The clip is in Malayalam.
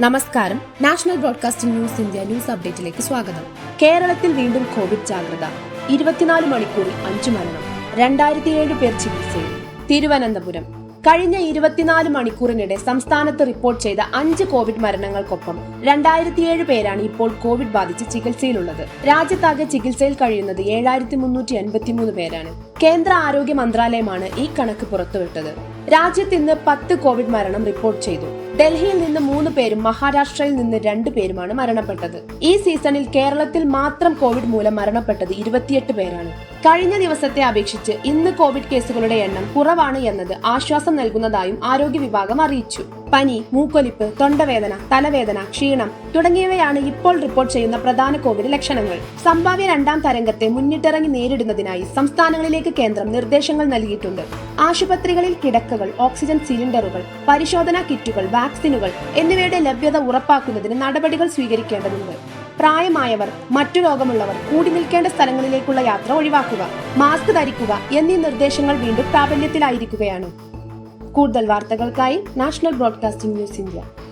നമസ്കാരം. National broadcasting news India news അപ്ഡേറ്റിലേക്ക് സ്വാഗതം. കേരളത്തിൽ വീണ്ടും കോവിഡ് ജാഗ്രത. ഇരുപത്തിനാല് മണിക്കൂറിൽ അഞ്ചു മരണം. രണ്ടായിരത്തി ഏഴ് പേർ ചികിത്സയിൽ. തിരുവനന്തപുരം. കഴിഞ്ഞ ഇരുപത്തിനാല് മണിക്കൂറിനിടെ സംസ്ഥാനത്ത് റിപ്പോർട്ട് ചെയ്ത അഞ്ച് കോവിഡ് മരണങ്ങൾക്കൊപ്പം രണ്ടായിരത്തിയേഴ് പേരാണ് ഇപ്പോൾ കോവിഡ് ബാധിച്ച് ചികിത്സയിലുള്ളത്. രാജ്യത്താകെ ചികിത്സയിൽ കഴിയുന്നത് ഏഴായിരത്തി മുന്നൂറ്റി എൺപത്തിമൂന്ന് പേരാണ്. കേന്ദ്ര ആരോഗ്യ മന്ത്രാലയമാണ് ഈ കണക്ക് പുറത്തുവിട്ടത്. രാജ്യത്ത് ഇന്ന് പത്ത് കോവിഡ് മരണം റിപ്പോർട്ട് ചെയ്തു. ഡൽഹിയിൽ നിന്ന് മൂന്ന് പേരും മഹാരാഷ്ട്രയിൽ നിന്ന് രണ്ട് പേരുമാണ് മരണപ്പെട്ടത്. ഈ സീസണിൽ കേരളത്തിൽ മാത്രം കോവിഡ് മൂലം മരണപ്പെട്ടത് ഇരുപത്തിയെട്ട് പേരാണ്. കഴിഞ്ഞ ദിവസത്തെ അപേക്ഷിച്ച് ഇന്ന് കോവിഡ് കേസുകളുടെ എണ്ണം കുറവാണ് എന്നത് ആശ്വാസം നൽകുന്നതായും ആരോഗ്യ വിഭാഗം അറിയിച്ചു. പനി മൂക്കൊലിപ്പ് തൊണ്ടവേദന തലവേദന ക്ഷീണം തുടങ്ങിയവയാണ് ഇപ്പോൾ റിപ്പോർട്ട് ചെയ്യുന്ന പ്രധാന കോവിഡ് ലക്ഷണങ്ങൾ. സംഭാവ്യ രണ്ടാം തരംഗത്തെ മുന്നിട്ടിറങ്ങി നേരിടുന്നതിനായി സംസ്ഥാനങ്ങളിലേക്ക് കേന്ദ്രം നിർദ്ദേശങ്ങൾ നൽകിയിട്ടുണ്ട്. ആശുപത്രികളിൽ കിടക്കകൾ ഓക്സിജൻ സിലിണ്ടറുകൾ പരിശോധനാ കിറ്റുകൾ വാക്സിനുകൾ എന്നിവയുടെ ലഭ്യത ഉറപ്പാക്കുന്നതിന് നടപടികൾ സ്വീകരിക്കേണ്ടതുണ്ട്. പ്രായമായവർ മറ്റു രോഗമുള്ളവർ കൂടി നിൽക്കേണ്ട സ്ഥലങ്ങളിലേക്കുള്ള യാത്ര ഒഴിവാക്കുക മാസ്ക് ധരിക്കുക എന്നീ നിർദ്ദേശങ്ങൾ വീണ്ടും പ്രാബല്യത്തിലായിരിക്കുകയാണ്. കൂടുതൽ വാർത്തകൾക്കായി നാഷണൽ ബ്രോഡ്കാസ്റ്റിംഗ് ന്യൂസ് ഇന്ത്യ